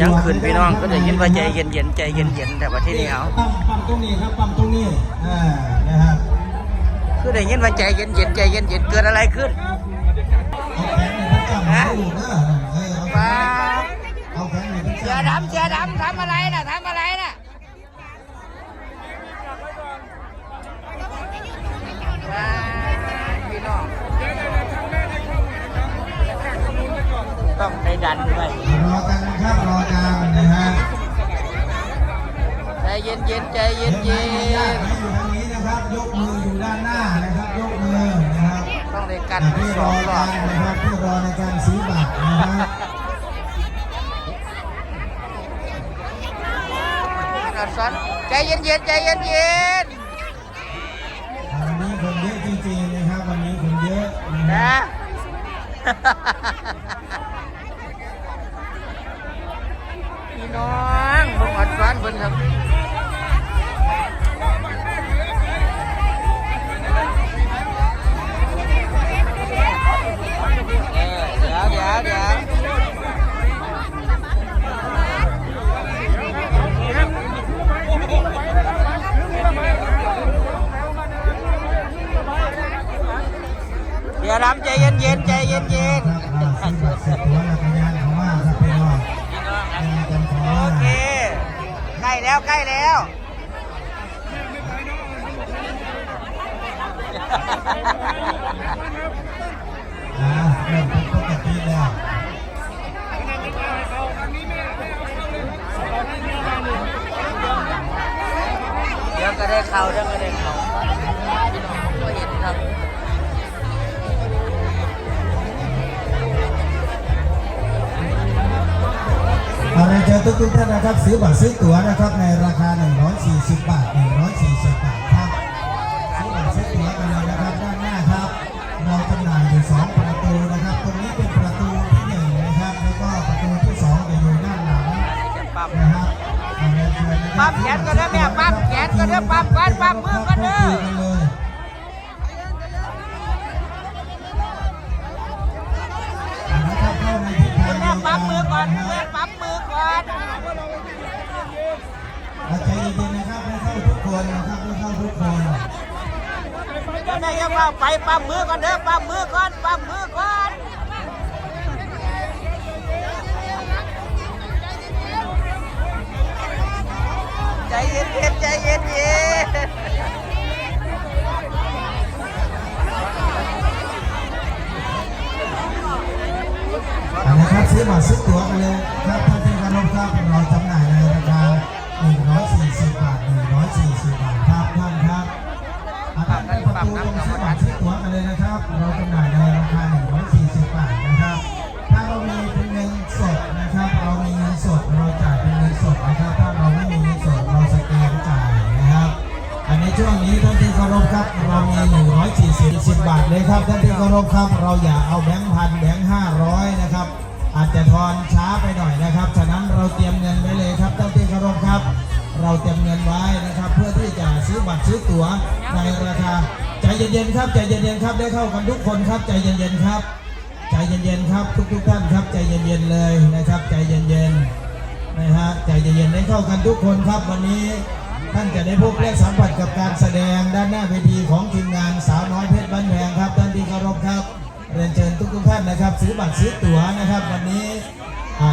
ยังขึ้นพี่น้องก็ได้ยินว่าใจเย็นเย็นๆใจเย็นเย็นๆแต่ว่าที่นี่เอาปั๊มปั๊มตรงนี้ครับปั๊มตรงนี้อ่านะครับคือได้ยินว่าใจเย็นเย็นๆใจเย็นเย็นๆเกิดอะไรขึ้นเอาแขนในทั้งกำเออเอาแขนในทั้งเสือดำเสือดำทำอะไรน่ะทำอะไรน่ะว้ายพี่น้องต้องได้ดันด้วย ย็นเย็นใจเย็นเห็เย็นไหมญาตินอยู่ทางนี้นะครับยกมืออยู่ด้านหน้านะครับยกมือนะครับต้องได้กันที่สรอรอกับนนะครับที่รอในการซื้อบัตรนะฮะขนาดซ้นใจเย็นเย็นใจเย็นเย็นวันนี้คนเยอะจริงๆนะครับวันนี้คนเยอะนะ ล้แล้วใกล้แล้วอ่าเริ่มเป็นปกติแล้วเดี๋ยวก็ได้เข่าเดี๋ยวก็ได้เข่า เอาเรียนเชิญทุกท่านนะครับซื้อบัตรซื้อตั๋วนะครับในราคา 140 บาท 140 บาทครับซื้อบัตรซื้อตั๋วกันเลยนะครับด้านหน้าครับ เราจำหน่ายอยู่ 2 ประตูนะครับ ตรงนี้เป็นประตูที่หนึ่งนะครับแล้วก็ประตูที่สองจะอยู่ด้านหลังนะครับเอาปั๊มแขนก่อนเด้อแม่ปั๊มแขนก่อนเด้อปั๊มก่อนปั๊มมือก่อนเด้ ใจเย็นๆนะครับให้เข้าทุกคนนะครับให้เข้าทุกคนคุณแม่ยังว่าไปปั๊มมือก่อนเด้อปั๊มมือก่อนปั๊มมือก่อนใจเย็นเย็นๆใจเย็นเย็นเอาละครับซื้อบัตรซื้อตั๋วกันเลยครับ คารในประตูตรงซื้อบัตรซื้อตั๋วกันเลยนะครับ เราจำหน่ายในราคา140 บาทนะครับ ถ้าเรามีเป็นเงินสดนะครับ เรามีเงินสดเราจ่ายเป็นเงินสดนะครับ ถ้าเราไม่มีเงินสดเราสแกนจ่ายนะครับ อันในช่วงนี้ท่านที่เคารพครับ เรามี 140 10 บาทเลยครับท่านที่เคารพครับ เราอย่าเอาแบงค์พันแบงค์ห้าร้อยนะครับ อาจจะทอนช้าไปหน่อยนะครับ ฉะนั้นเราเตรียมเงินไว้เลยครับท่านที่เคารพครับเราเตรียมเงินไว้นะครับ เพื่อที่จะซื้อบัตรซื้อตั๋วในราคาใจ เย็นๆครับใจเย็นๆครับได้เข้ากันทุกคนครับใจเย็นๆครับใจเย็นๆครับทุกๆท่านครับใจเย็นๆเลยนะครับใจเย็นๆนะฮะใจเย็นๆได้เข้ากันทุกคนครับวันนี้ท่านจะได้พบและสัมผัสกับการแสดงด้านหน้าเวทีของทีมงานสาวน้อยเพชรบ้านแพงครับท่านที่เคารพครับเรียนเชิญทุกๆท่านนะครับ ซื้อบัตรซื้อตั๋วนะครับ วันนี้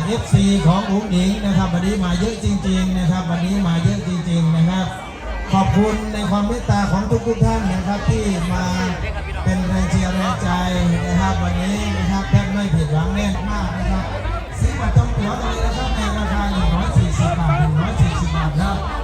เอฟซีของอุ้งอิงนะครับ วันนี้มาเยอะจริง ๆ นะครับ วันนี้มาเยอะจริง ๆ นะครับ ขอบคุณในความเมตตาของทุกทุกท่านนะครับที่มาเป็นแรงเชียร์แรงใจนะครับวันนี้นะครับแทบไม่ผิดหวังแน่นมากนะครับซื้อบัตรจองตั๋วกันเลยนะครับในราคา140บาท140บาทครับ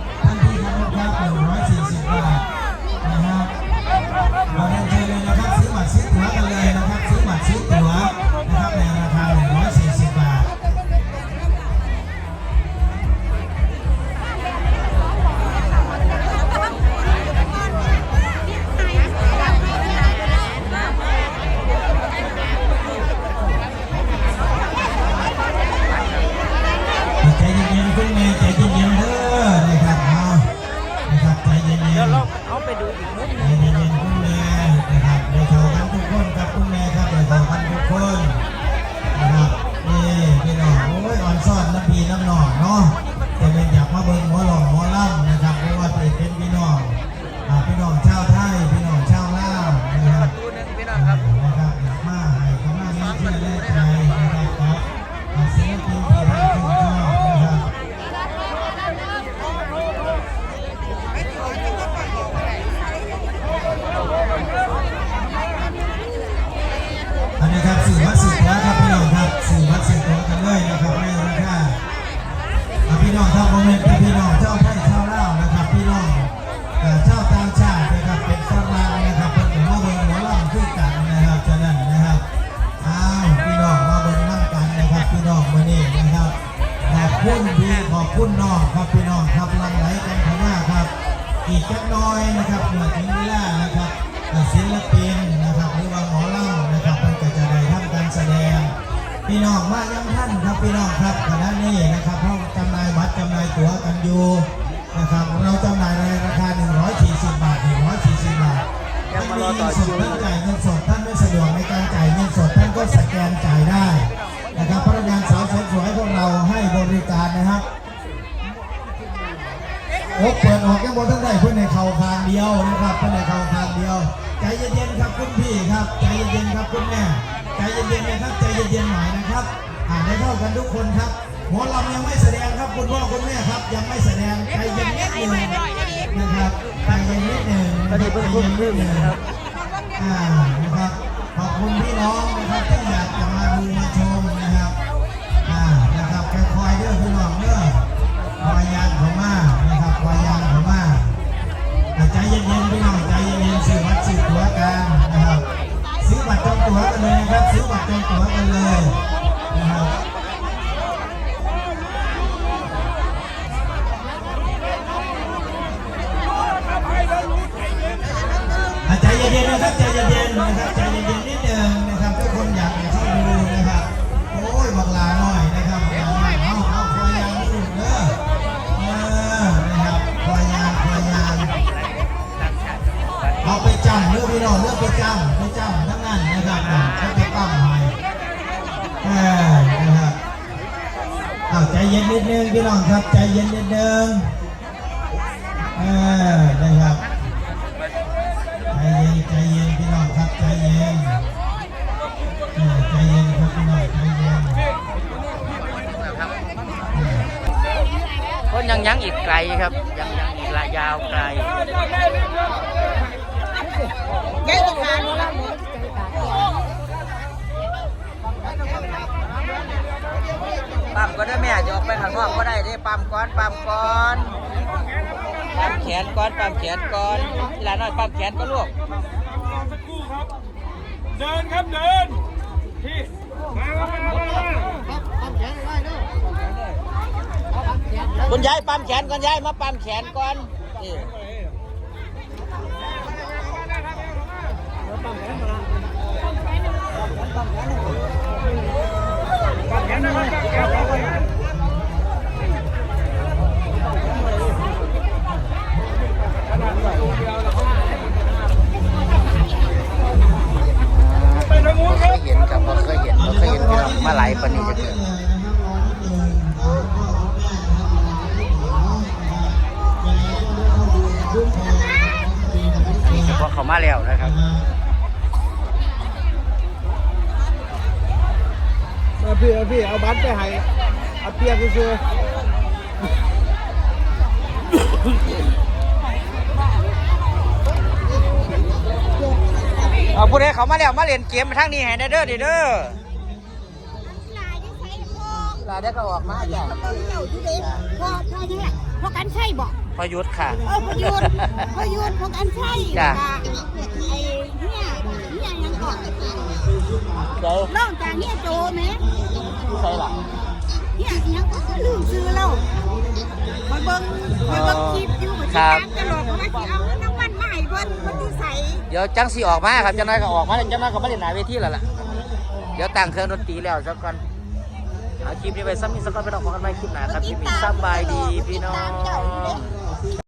น้อยนะครับเมื่อถึงเวลานะครับศิลปินนะครับหรือว่าหมอลำนะครับเพิ่นก็จะได้ทำการแสดง พี่น้องมายังท่านครับพี่น้องครับขณะนี้นะครับห้องจำหน่ายบัตรจำหน่ายตั๋วกันอยู่นะครับเราจำหน่ายในราคา 140 บาท140 บาทยังมารอต่อท่านคิวมีเงินสดท่านจ่ายเงินสดท่านไม่สะดวกในการจ่าย โอ้เปิดออกยังบนทั้งได้เพื่อนในเข่าคางเดียวนะครับ เพื่อนในเข่าคางเดียว ใจเย็นๆครับคุณพี่ครับ ใจเย็นๆครับคุณแม่ใจเย็นๆนะครับใจเย็นๆหน่อยนะครับอ่านได้เท่ากันทุกคนครับหมอลำยังไม่แสดงครับคุณพ่อคุณแม่ครับ ยังไม่แสดงใจเย็นนิดหนึ่งนะครับใจเย็นนิดหนึ่งตอนนี้เพิ่งทุ่มครึ่งนะครับอ่านะครับขอบคุณพี่น้องนะครับที่อยากจะมาดูมา กันเลยนะครับอะใจเย็นๆนะครับใจเย็นๆนะครับใจเย็นๆนิดนึงนะครับทุกคนอยากเข้าดูนะครับโอ้ยบักลาหน่อยนะครับบักลาเอาเอาคอยยานดูเด้อเออนะครับพอยางพอยางเอาไปจำเรื่องพี่น้องเรื่องไปจำไปจำทั้งนั้นนะครับเขาจะตั้งให้ ออนะครับเอาใจเย็นนิดนึงพี่น้องครับใจเย็นนิดนึงเออนะครับใจเย็นใจเย็นพี่น้องครับใจเย็นเออใจเย็นครับพี่น้องใจเย็นคนยังยังอีกไกลครับยังยังอีกระยาวไกลยายตะคานโบราณ ปั๊ม ก็ได้แม่จะออกไปข้างนอกก็ได้ได้ปั๊มก้อนปั๊มก้อนปั๊มแขนก้อนปั๊มแขนก้อนหลานน้อยปั๊มแขนก็ลูกสักครู่ครับ เดินครับเดินพี่มามามามามาคุณยายปั๊มแขนก่อนยายมาปั๊มแขนก่อนนี่บ่ พี่เอาพี่เอาบัตรไปให้เอาเปียกคือเอาผู้ใดเขามาแล้วมาเล่นเกมทางนี้ให้ได้เด้อดิเด้อลายที่ใช้พอลาได้ก็ออกมาจ้ะเจ้าอยู่เด้พอพอยังไงพอกันใช่บอกพอยุทธค่ะ เออพอยุดพอยุดพอกันใช่จ้ะไอ้เนี่ย เนี่ยยังก่อนเดี๋ยวนอกจากเนี่ยโจไหมใช่หลังเนี่ยยังก็ลืมซื้อแล้วมาเบิ่งมาเบิ่งคลิปอยู่มาติดตามตลอดว่าสิเอาน้ำมันมาให้เพิ่นเพิ่นที่ใส่เดี๋ยวจังสีออกมาครับจังน้อยก็ออกมาจังน้อยก็มาเล่นหน้าเวทีแล้วล่ะ เดี๋ยวตั้งเครื่องดนตรีแล้วสักก่อนเอาคลิปนี้ไปซ้ำนี้สักก่อนไปดอกของกันไหมคลิปหน้าครับคลิปนี้สบายดีพี่น้อง